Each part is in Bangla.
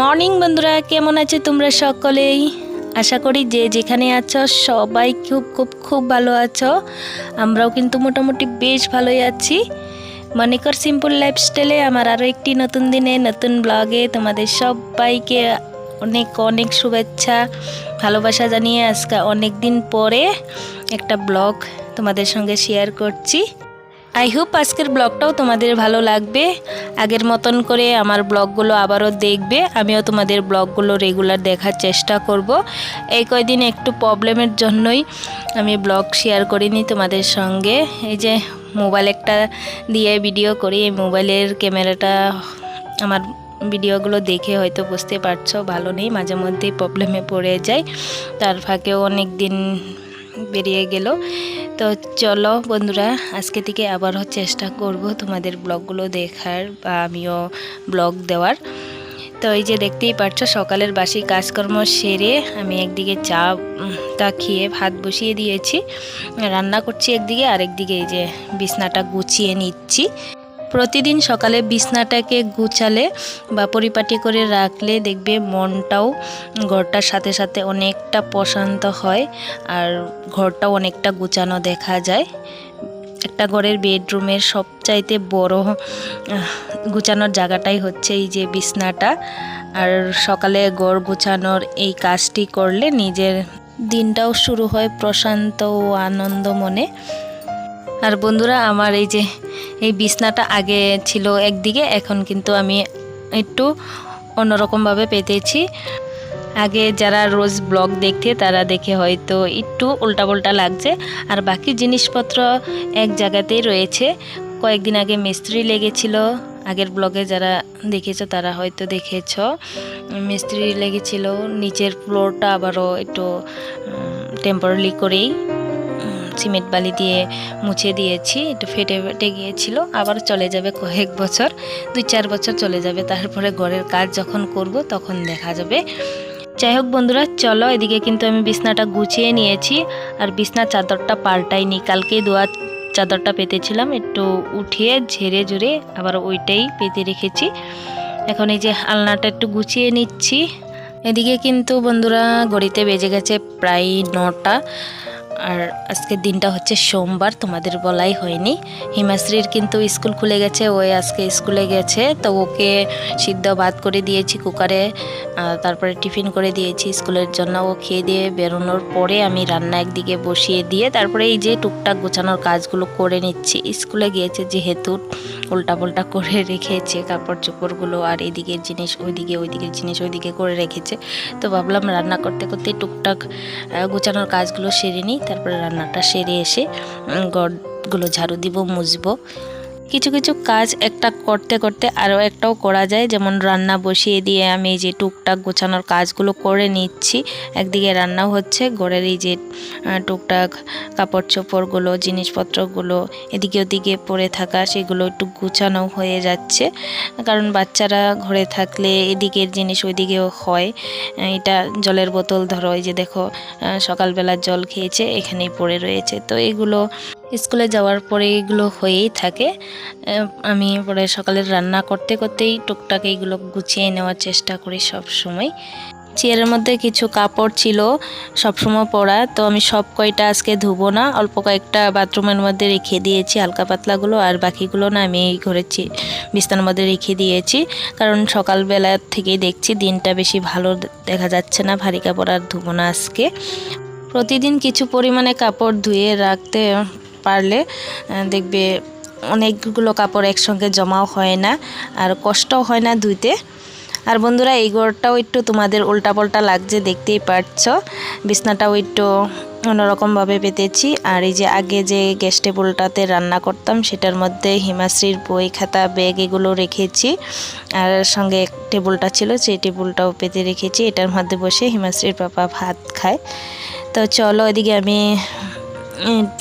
মর্নিং বন্ধুরা, কেমন আছে তোমরা সকলেই? আশা করি যে যেখানে আছো সবাই খুব খুব খুব ভালো আছো। আমরাও কিন্তু মোটামুটি বেশ ভালোই আছি। মনিকর সিম্পল লাইফস্টাইলে আমার আরও একটি নতুন দিনে, নতুন ব্লগে তোমাদের সবাইকে অনেক অনেক শুভেচ্ছা, ভালোবাসা জানিয়ে আজকে অনেক দিন পরে একটা ব্লগ তোমাদের সঙ্গে শেয়ার করছি। আই হোপ আজকের ব্লগটাও তোমাদের ভালো লাগবে। আগের মতন করে আমার ব্লগগুলো আবারও দেখবে। আমিও তোমাদের ব্লগগুলো রেগুলার দেখার চেষ্টা করব। এই কয়দিন একটু প্রবলেমের জন্যই আমি ব্লগ শেয়ার করিনি তোমাদের সঙ্গে। এই যে মোবাইল একটা দিয়ে ভিডিও করি, এই মোবাইলের ক্যামেরাটা আমার ভিডিওগুলো দেখে হয়তো বুঝতে পারছ, ভালো নেই, মাঝে মধ্যেই প্রবলেমে পড়ে যায় তার ফাঁকেও অনেক দিন বেরিয়ে গেল। তো চলো বন্ধুরা, আজকে থেকে আবারও চেষ্টা করব তোমাদের ব্লগগুলো দেখার বা আমিও ব্লগ দেওয়ার। তো এই যে দেখতেই পাচ্ছ, সকালের বাসি কাজকর্ম সেরে আমি একদিকে চা তা খেয়ে ভাত বসিয়ে দিয়েছি। রান্না করছি একদিকে, আরেকদিকে এই যে বিছনাটা গুছিয়ে নিচ্ছি। প্রতিদিন সকালে বিছনাটাকে গুছালে বা পরিপাটি করে রাখলে দেখবে মনটাও ঘরটার সাথে সাথে অনেকটা প্রশান্ত হয় আর ঘরটাও অনেকটা গুছানো দেখা যায়। একটা ঘরের বেডরুমের সবচাইতে বড় গুছানোর জায়গাটাই হচ্ছে এই যে বিছনাটা। আর সকালে ঘর গুছানোর এই কাজটি করলে নিজের দিনটাও শুরু হয় প্রশান্ত ও আনন্দ মনে। আর বন্ধুরা, আমার এই যে এই বিছনাটা আগে ছিল একদিকে, এখন কিন্তু আমি একটু অন্যরকমভাবে পেতেছি। আগে যারা রোজ ব্লগ দেখতে, তারা দেখে হয়তো একটু উল্টাপাল্টা লাগছে। আর বাকি জিনিসপত্র এক জায়গাতেই রয়েছে। কয়েকদিন আগে মিস্ত্রি লেগেছিল। আগের ব্লগে যারা দেখেছ, তারা হয়তো দেখেছ। মিস্ত্রি লেগেছিল। নিচের ফ্লোরটা আবারও একটু টেম্পোরারি করেই সিমেন্ট বালি দিয়ে মুছে দিয়েছি, একটু ফেটে ফেটে গিয়েছিল, আবার চলে যাবে কয়েক বছর, দুই চার বছর চলে যাবে, তারপরে ঘরের কাজ যখন করব তখন দেখা যাবে। যাই হোক বন্ধুরা, চলো, এদিকে কিন্তু আমি বিছনাটা গুছিয়ে নিয়েছি, আর বিছনার চাদরটা পাল্টাইনি, কালকেই দোয়া চাদরটা পেতেছিলাম, একটু উঠিয়ে ঝেড়ে ঝুড়ে আবার ওইটাই পেতে রেখেছি। এখন এই যে আলনাটা একটু গুছিয়ে নিচ্ছি। এদিকে কিন্তু বন্ধুরা গড়িতে বেজে গেছে প্রায় নটা। আর আজকের দিনটা হচ্ছে সোমবার, তোমাদের বলাই হয়নি। হিমাশ্রীর কিন্তু স্কুল খুলে গেছে ওই আজকে স্কুলে গেছে, তো ওকে সিদ্ধ ভাত করে দিয়েছি কুকারে তারপরে টিফিন করে দিয়েছি স্কুলের জন্য। ও খেয়ে দিয়ে বেরোনোর পরে আমি রান্না একদিকে বসিয়ে দিয়ে তারপরে এই যে টুকটাক গোছানোর কাজগুলো করে নিচ্ছি। স্কুলে গিয়েছে যেহেতু উল্টা পাল্টা করে রেখেছে কাপড় চোপড়গুলো আর এদিকের জিনিস ওইদিকে, ওইদিকের জিনিস ওইদিকে করে রেখেছে। তো ভাবলাম রান্না করতে করতে টুকটাক গোছানোর কাজগুলো সেরে নিই। তারপরে রান্নাটা সেরে এসে গড়গুলো ঝাড়ু দিব মুছবো। কিছু কিছু কাজ একটা করতে করতে আরও একটাও করা যায়। যেমন রান্না বসিয়ে দিয়ে আমি এই যে টুকটাক গোছানোর কাজগুলো করে নিচ্ছি। একদিকে রান্নাও হচ্ছে, ঘরের এই যে টুকটাক কাপড় চোপড়গুলো জিনিসপত্রগুলো, এদিকে ওদিকে পড়ে থাকা সেগুলো একটু গুছানো হয়ে যাচ্ছে। কারণ বাচ্চারা ঘরে থাকলে এদিকের জিনিস ওইদিকেও হয়। এটা জলের বোতল ধরো, এই যে দেখো সকালবেলা জল খেয়েছে, এখানেই পড়ে রয়েছে। তো এগুলো স্কুলে যাওয়ার পরে এগুলো হয়েই থাকে। আমি পরে সকালের রান্না করতে করতেই টুকটাক এইগুলো গুছিয়ে নেওয়ার চেষ্টা করি সব সময়। চেয়ারের মধ্যে কিছু কাপড় ছিল সবসময় পরা, তো আমি সব কয়টা আজকে ধুবো না, অল্প কয়েকটা বাথরুমের মধ্যে রেখে দিয়েছি, হালকা পাতলাগুলো, আর বাকিগুলো না আমি এই ঘরের বিছানার মধ্যে রেখে দিয়েছি। কারণ সকালবেলা থেকেই দেখছি দিনটা বেশি ভালো দেখা যাচ্ছে না, ভারী কাপড় আর ধুবো না আজকে। প্রতিদিন কিছু পরিমাণে কাপড় ধুয়ে রাখতে পারলে দেখবে অনেকগুলো কাপড় একসঙ্গে জমাও হয় না আর কষ্টও হয় না ধুইতে। আর বন্ধুরা, এই ঘরটাও একটু তোমাদের উল্টা উল্টাপাল্টা লাগছে, দেখতেই পারছ। বিছনাটাও একটু অন্যরকমভাবে পেতেছি। আর এই যে আগে যে গ্যাস টেবিলটাতে রান্না করতাম, সেটার মধ্যে হিমাশ্রীর বই, খাতা, ব্যাগ এগুলো রেখেছি। আর সঙ্গে এক টেবিলটা ছিল, সেই টেবিলটাও পেতে রেখেছি। এটার মধ্যে বসে হিমাশ্রীর পাপা ভাত খায়। তো চলো, এদিকে আমি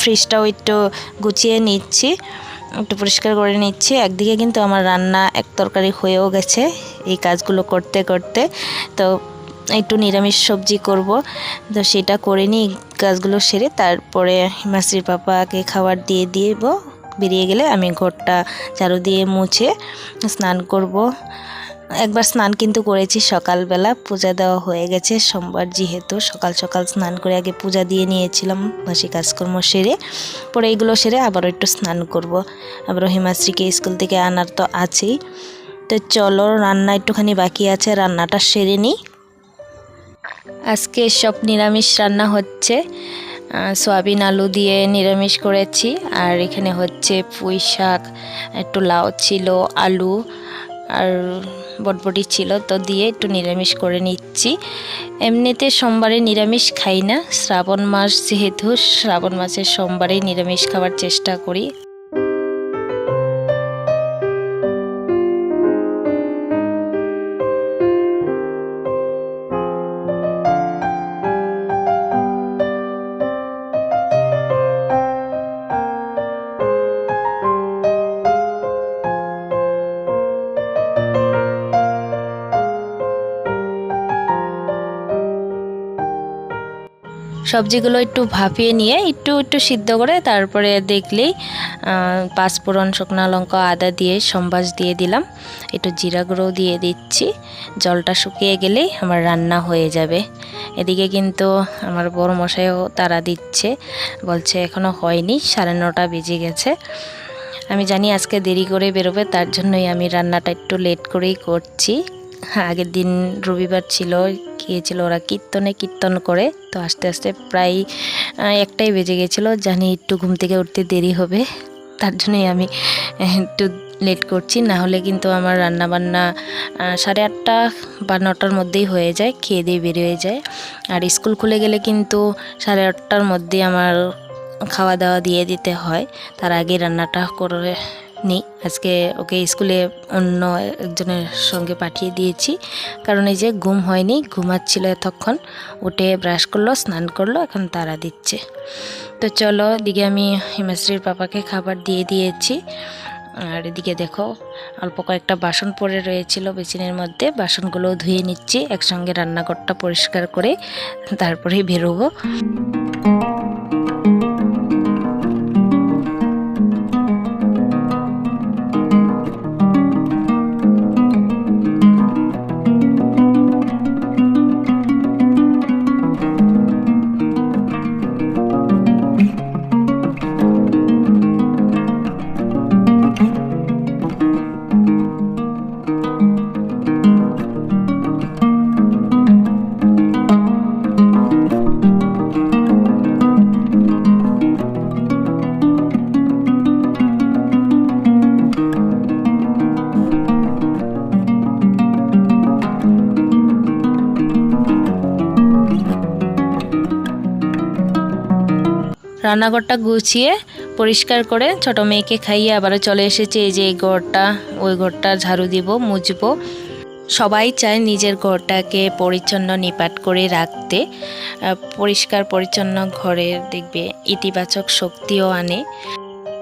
ফ্রিজটাও একটু গুছিয়ে নিচ্ছি, একটু পরিষ্কার করে নিচ্ছি। একদিকে কিন্তু আমার রান্না এক তরকারি হয়েও গেছে, এই কাজগুলো করতে করতে। তো একটু নিরামিষ সবজি করব, তো সেটা করে নিই কাজগুলো সেরে, তারপরে হিমাশ্রীর পাপাকে খাবার দিয়ে দিব বেরিয়ে গেলে আমি ঘরটা ঝাড়ু দিয়ে মুছে স্নান করব। একবার স্নান কিন্তু করেছি সকালবেলা, পূজা দেওয়া হয়ে গেছে। সোমবার যেহেতু সকাল সকাল স্নান করে আগে পূজা দিয়ে নিয়েছিলাম বাসি কাজকর্ম সেরে, পরে এইগুলো সেরে আবারও একটু স্নান করব। আবারও হিমাশ্রীকে স্কুল থেকে আনার তো আছেই। তো চলো, রান্না একটুখানি বাকি আছে, রান্নাটা সেরে নিই। আজকে সব নিরামিষ রান্না হচ্ছে। সয়াবিন আলু দিয়ে নিরামিষ করেছি। আর এখানে হচ্ছে পুঁই শাক একটু লাউ ছিল, আলু আর বটবটি ছিল, তো দিয়ে একটু নিরামিষ করে নিচ্ছি। এমনিতে সোমবারে নিরামিষ খাই না। শ্রাবণ মাস যেহেতু, শ্রাবণ মাসের সোমবারেই নিরামিষ খাওয়ার চেষ্টা করি। সবজিগুলো একটু ভাপিয়ে নিয়ে একটু একটু সিদ্ধ করে তারপরে দেখলেই পাঁচফোড়ন শুকনো লঙ্কা, আদা দিয়ে সম্বাস দিয়ে দিলাম। একটু জিরা গুঁড়ো দিয়ে দিচ্ছি। জলটা শুকিয়ে গেলেই আমার রান্না হয়ে যাবে। এদিকে কিন্তু আমার বড় মশাইও তারা দিচ্ছে। বলছে এখনও হয়নি, সাড়ে নটা বেজে গেছে। আমি জানি আজকে দেরি করে বেরোবে, তার জন্যই আমি রান্নাটা একটু লেট করেই করছি। আগের দিন রবিবার ছিল গিয়েছিল, ওরা কীর্তনে কীর্তন করে। তো আস্তে আস্তে প্রায় একটাই বেজে গেছিল, জানি একটু ঘুম থেকে উঠতে দেরি হবে। তার জন্যই আমি একটু লেট করছি। না হলে কিন্তু আমার রান্না বান্না সাড়ে আটটা বা নটার মধ্যেই হয়ে যায়, খেয়ে দিয়ে বেরিয়ে যায়। আর স্কুল খুলে গেলে কিন্তু সাড়ে আটটার মধ্যে আমার খাওয়া দাওয়া দিয়ে দিতে হয়। তার আগে রান্নাটা করে নিই। আজকে ওকে স্কুলে অন্য একজনের সঙ্গে পাঠিয়ে দিয়েছি। কারণ এই যে ঘুম হয়নি, ঘুমাচ্ছিল এতক্ষণ। উঠে ব্রাশ করল, স্নান করল, এখন তারা দিচ্ছে। তো চলো, এদিকে আমি হিমাশ্রীর পাপাকে খাবার দিয়ে দিয়েছি। আর এদিকে দেখো, অল্প কয়েকটা বাসন পড়ে রয়েছিল বেসিনের মধ্যে। বাসনগুলো ধুয়ে নিচ্ছি, একসঙ্গে রান্নাঘরটা পরিষ্কার করে তারপরেই বেরোবো। রান্নাঘরটা গুছিয়ে পরিষ্কার করে ছোট মেয়েকে খাইয়ে আবারও চলে এসেছে। এই যে এই ঘরটা, ওই ঘরটা ঝাড়ু দিব, মুছবো। সবাই চায় নিজের ঘরটাকে পরিচ্ছন্ন, নিপাট করে রাখতে। পরিষ্কার, পরিচ্ছন্ন ঘরের দেখবে ইতিবাচক শক্তিও আনে।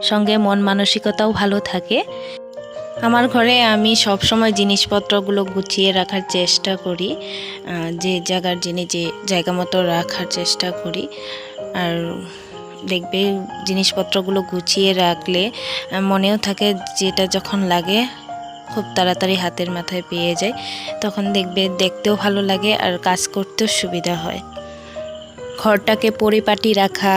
সঙ্গে মন মানসিকতাও ভালো থাকে। আমার ঘরে আমি সব সময় জিনিসপত্রগুলো গুছিয়ে রাখার চেষ্টা করি। যে জায়গার জিনিস, যে জায়গা মতো রাখার চেষ্টা করি। আর দেখবে জিনিসপত্রগুলো গুছিয়ে রাখলে মনেও থাকে যেটা যখন লাগে, খুব তাড়াতাড়ি হাতের মাথায় পেয়ে যায়, তখন দেখবে দেখতেও ভালো লাগে আর কাজ করতেও সুবিধা হয়। ঘরটাকে পরিপাটি রাখা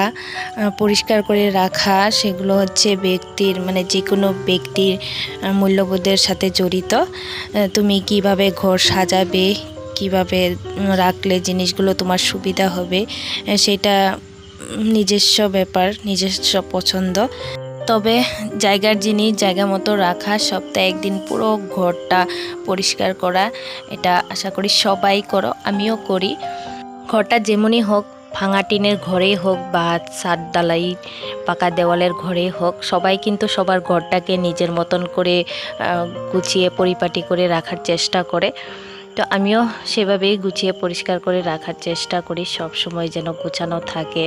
পরিষ্কার করে রাখা, সেগুলো হচ্ছে ব্যক্তির মানে যে কোনো ব্যক্তির মূল্যবোধের সাথে জড়িত। তুমি কীভাবে ঘর সাজাবে, কীভাবে রাখলে জিনিসগুলো তোমার সুবিধা হবে সেটা নিজস্ব ব্যাপার, নিজস্ব পছন্দ। তবে জায়গার জিনিস, জায়গা মতো রাখা, সপ্তাহে একদিন পুরো ঘরটা পরিষ্কার করা, এটা আশা করি সবাই করো, আমিও করি। ঘরটা যেমনই হোক, ভাঙা টিনের ঘরেই হোক বা সাত ডালাই, পাকা দেওয়ালের ঘরেই হোক, সবাই কিন্তু সবার ঘরটাকে নিজের মতন করে গুছিয়ে, পরিপাটি করে রাখার চেষ্টা করে। তো আমিও সেভাবেই গুছিয়ে পরিষ্কার করে রাখার চেষ্টা করি, সব সময় যেন গোছানো থাকে,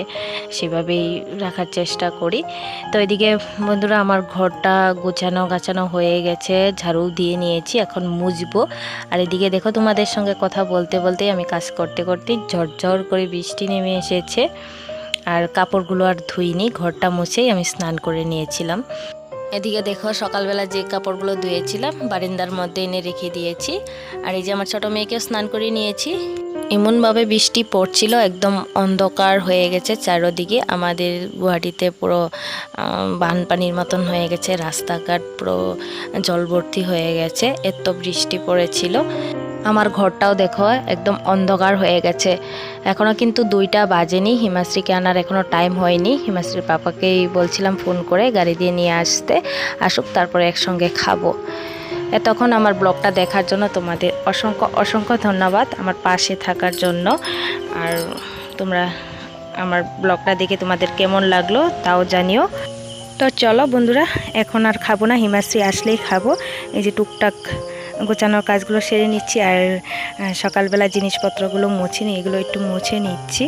সেভাবেই রাখার চেষ্টা করি। তো এদিকে বন্ধুরা, আমার ঘরটা গোছানো গাছানো হয়ে গেছে, ঝাড়ু দিয়ে নিয়েছি, এখন মুছবো। আর এদিকে দেখো, তোমাদের সঙ্গে কথা বলতে বলতে আমি কাজ করতে করতে ঝরঝর করে বৃষ্টি নেমে এসেছে। আর কাপড়গুলো আর ধুইনি, ঘরটা মুছেই আমি স্নান করে নিয়েছিলাম। এদিকে দেখো, সকালবেলা যে কাপড়গুলো ধুয়েছিলাম, বারিন্দার মধ্যে এনে রেখে দিয়েছি। আর এই যে আমার ছোটো মেয়েকেও স্নান করে নিয়েছি। এমনভাবে বৃষ্টি পড়ছিল, একদম অন্ধকার হয়ে গেছে চারোদিকে। আমাদের গুয়াহাটিতে পুরো বানপানির মতন হয়ে গেছে, রাস্তাঘাট পুরো জলভর্তি হয়ে গেছে, এত বৃষ্টি পড়েছিল। আমার ঘরটাও দেখো, একদম অন্ধকার হয়ে গেছে। এখনও কিন্তু দুইটা বাজেনি। হিমাশ্রীকে আনার এখনও টাইম হয়নি। হিমাশ্রীর পাপাকেই বলছিলাম ফোন করে গাড়ি দিয়ে নিয়ে আসতে। আসুক, তারপরে একসঙ্গে খাব। এতক্ষণ আমার ব্লগটা দেখার জন্য তোমাদের অসংখ্য অসংখ্য ধন্যবাদ আমার পাশে থাকার জন্য। আর তোমরা আমার ব্লগটা দেখে তোমাদের কেমন লাগল তাও জানিও। তো চলো বন্ধুরা, এখন আর খাব না। হিমাশ্রী আসলেই খাব। এই যে টুকটাক গোছানোর কাজগুলো সেরে নিচ্ছি আর সকালবেলা জিনিসপত্রগুলো মুছে নিই, এগুলো একটু মুছে নিচ্ছি।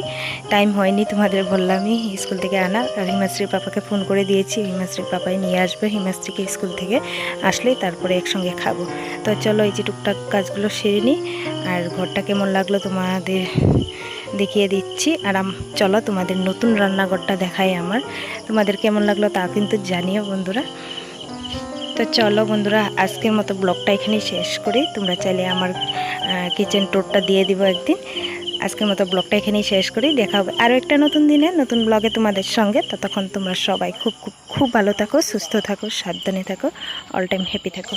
টাইম হয়নি তোমাদের বললামই স্কুল থেকে আনার আর হিমাশ্রীর পাপাকে ফোন করে দিয়েছি হিমাশ্রীর পাপাই নিয়ে আসবে, হিমাশ্রীকে স্কুল থেকে আসলেই তারপরে একসঙ্গে খাব। তো চলো এই যে টুকটাক কাজগুলো সেরে নিই, আর ঘরটা কেমন লাগল তোমাদের দেখিয়ে দিচ্ছি। আর চলো তোমাদের নতুন রান্নাঘরটা দেখাই আমার। তোমাদের কেমন লাগল তা কিন্তু জানিও বন্ধুরা। তো চলো বন্ধুরা, আজকের মতো ব্লগটা এখানেই শেষ করি। তোমরা চাইলে আমার কিচেন টোরটা দিয়ে দিব একদিন। আজকের মতো ব্লগটা এখানেই শেষ করি। দেখা হবে আরও একটা নতুন দিনে, নতুন ব্লগে তোমাদের সঙ্গে। ততক্ষণ তোমরা সবাই খুব খুব খুব ভালো থাকো, সুস্থ থাকো, সাবধানে থাকো অল টাইম হ্যাপি থাকো।